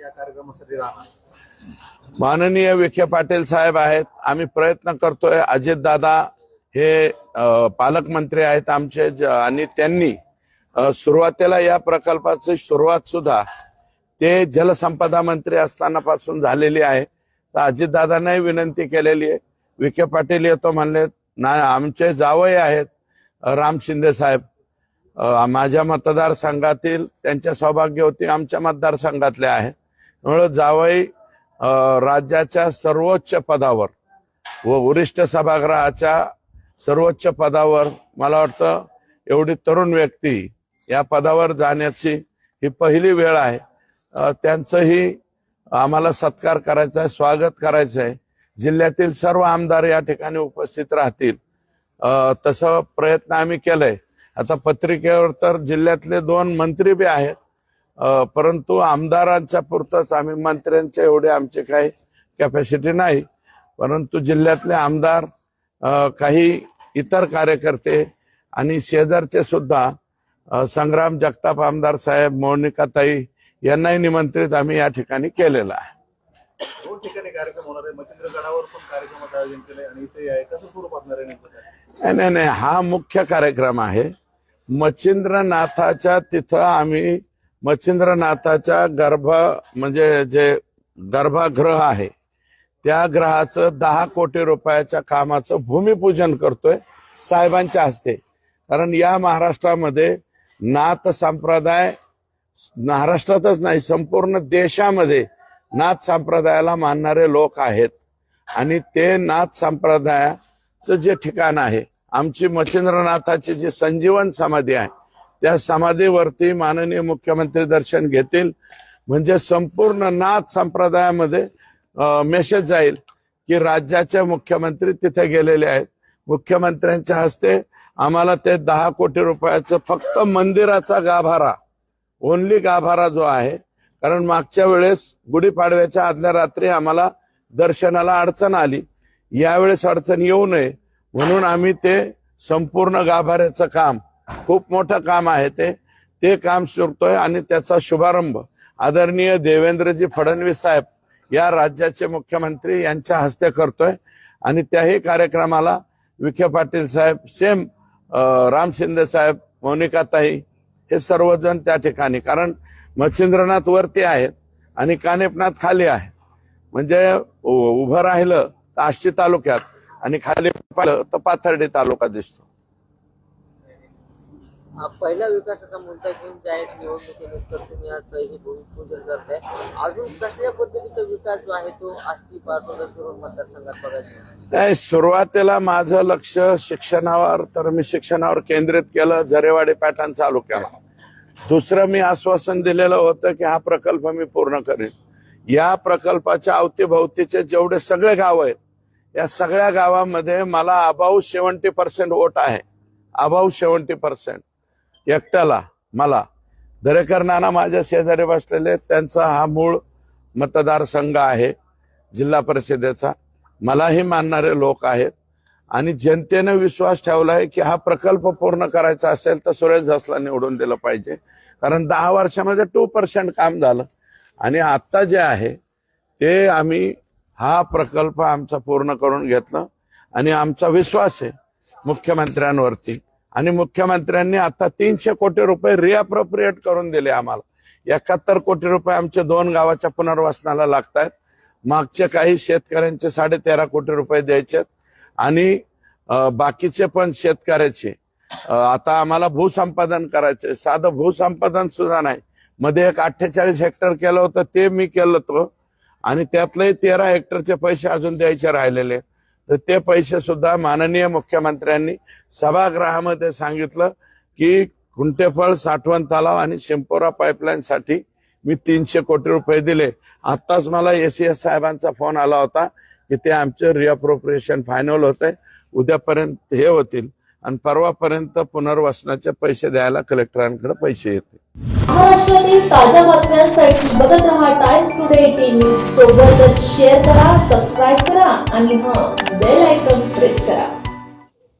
या कार्यक्रमासाठी राहणार. माननीय विखे पाटील साहेब आहेत. आम्ही प्रयत्न करतोय. अजित दादा हे पालकमंत्री आहेत आमचे. आणि त्यांनी सुरुवातीला या प्रकल्पाची सुरुवात सुद्धा ते जलसंपदा मंत्री असताना पासून झालेली आहे. तर अजितदादांनाही विनंती केलेली आहे. विखे पाटील येतो म्हणले ना आमचे जावई आहेत. राम शिंदे साहेब माझ्या मतदारसंघातील त्यांच्या सौभाग्य होती. आमच्या मतदारसंघातले आहे. त्यामुळं जावई राज्याच्या सर्वोच्च पदावर व वरिष्ठ सभागृहाच्या सर्वोच्च पदावर मला वाटतं एवढी तरुण व्यक्ती या पदावर जाण्याची ही पहिली वेळ आहे. त्यांचंही आम्हाला सत्कार करायचा आहे स्वागत करायचं आहे. जिल्ह्यातील सर्व आमदार या ठिकाणी उपस्थित राहतील. तसं प्रयत्न आम्ही केलाय. आता पत्रिकेवर तर जिल्ह्यातले दोन मंत्री बी आहेत. परंतु आमदारांच्या पुरतच आम्ही मंत्र्यांच्या एवढे आमचे काही कॅपॅसिटी नाही. परंतु जिल्ह्यातले आमदार काही इतर कार्यकर्ते आणि शेजारचे सुद्धा संग्राम जगताप आमदार साहेब मोनिकाताई यांनाही निमंत्रित आम्ही या ठिकाणी केलेलं आहे. दोन ठिकाणी कार्यक्रम होणार आहे. मच्छिंद्रगडावर पण कार्यक्रमाचं आयोजन केलंय आणि इथे आहे. कसं स्वरूप असणार आहे नाही नाही. हा मुख्य कार्यक्रम आहे. मच्छिंद्रनाथाच्या तिथं आम्ही मच्छिंद्रनाथाच्या गर्भ म्हणजे जे गर्भगृह आहे त्या ग्रहाचं दहा कोटी रुपयाच्या कामाचं भूमिपूजन करतोय साहेबांच्या हस्ते. कारण या महाराष्ट्रामध्ये नाथ संप्रदाय महाराष्ट्रातच नाही संपूर्ण देशामध्ये नाथ संप्रदायाला मानणारे लोक आहेत. आणि ते नाथ संप्रदायाचं जे ठिकाण आहे आमची मच्छिंद्रनाथाची जी संजीवन समाधी आहे त्या समाधीवरती माननीय मुख्यमंत्री दर्शन घेतील. म्हणजे संपूर्ण नाथ संप्रदायामध्ये मेसेज जाईल की राज्याचे मुख्यमंत्री तिथे गेलेले आहेत. मुख्यमंत्र्यांच्या हस्ते आम्हाला ते दहा कोटी रुपयाचं फक्त मंदिराचा गाभारा ओनली गाभारा जो आहे कारण मागच्या वेळेस गुढीपाडव्याच्या आदल्या रात्री आम्हाला दर्शनाला अडचण आली. यावेळेस अडचण येऊ नये म्हणून आम्ही ते संपूर्ण गाभाऱ्याचं काम खूप मोठं काम आहे ते. ते काम सुरतोय आणि त्याचा शुभारंभ आदरणीय देवेंद्रजी फडणवीस साहेब या राज्याचे मुख्यमंत्री यांच्या हस्ते करतोय. आणि त्याही कार्यक्रमाला विखे पाटील साहेब सेम राम शिंदे साहेब मोनिकाताई हे सर्वजण त्या ठिकाणी. कारण मच्छिंद्रनाथ वरती आहेत आणि कानेपनाथ खाली आहे. म्हणजे उ- उभं राहिलं तर आष्टी तालुक्यात आणि खाली पाहिलं तर पाथर्डी तालुका दिसतो. पहिला विकासाचा मुद्दा घेऊन जायच निवडणुकीनंतर तुम्ही आज हे भूमिपूजन करताय. अजून कसल्या पद्धतीचा विकास जो आहे तो आष्टी पाटोदा मतदारसंघात बघायचा नाही सुरुवातीला माझं लक्ष शिक्षणावर तर मी शिक्षणावर केंद्रित केलं झरेवाडे पॅटर्न चालू केला. दुसरं मी आश्वासन दिलेलं होतं की हा प्रकल्प मी पूर्ण करेन. या प्रकल्पाच्या अवतीभोवतीचे जेवढे सगळे गाव आहेत या सगळ्या गावामध्ये मला अबाऊ सेव्हन्टी पर्सेंट वोट आहे. About seventy percent. एकट्याला मला. दरेकर नाना माझ्या शेजारी बसलेले त्यांचा हा मूळ मतदारसंघ आहे जिल्हा परिषदेचा. मलाही मानणारे लोक आहेत. आणि जनतेने विश्वास ठेवला आहे की हा प्रकल्प पूर्ण करायचा असेल तर सुरेश धसला निवडून दिलं पाहिजे. कारण दहा वर्षामध्ये टू पर्सेंट काम झालं. आणि आत्ता जे आहे ते आम्ही हा प्रकल्प आमचा पूर्ण करून घेतला. आणि आमचा विश्वास आहे मुख्यमंत्र्यांवरती. आणि मुख्यमंत्र्यांनी आता तीनशे कोटी रुपये रिअप्रोप्रिएट करून दिले आम्हाला. एकाहत्तर कोटी रुपये आमच्या दोन गावाच्या पुनर्वसनाला लागत आहेत मागचे काही शेतकऱ्यांचे साडे तेरा कोटी रुपये द्यायचे आणि बाकीचे पण शेतकऱ्याचे. आता आम्हाला भूसंपादन करायचे साधं भूसंपादन सुद्धा नाही. मध्ये एक अठ्ठेचाळीस हेक्टर केलं होतं ते मी केलं होतं. आणि त्यातले तेरा हेक्टरचे पैसे अजून द्यायचे राहिलेले आहेत. तर ते पैसे सुद्धा माननीय मुख्यमंत्र्यांनी सभागृहामध्ये सांगितलं की कुंटेफळ साठवण तलाव आणि शिंपोरा पाईपलाईनसाठी मी तीनशे कोटी रुपये दिले. आत्ताच मला एसीएस साहेबांचा फोन आला होता की ते आमचे रिअप्रोप्रिएशन फायनल होत आहे उद्यापर्यंत हे होतील. आणि परवापर्यंत पुनर्वसनाचे पैसे द्यायला कलेक्टरांकडे पैसे येते. महाराष्ट्रातील ताज्या बातम्यांसाठी बघत रहा टाइम्स टुडे टीव्ही. सोबतच शेअर करा सबस्क्राईब करा आणि हा बेल आयकॉन प्रेस करा.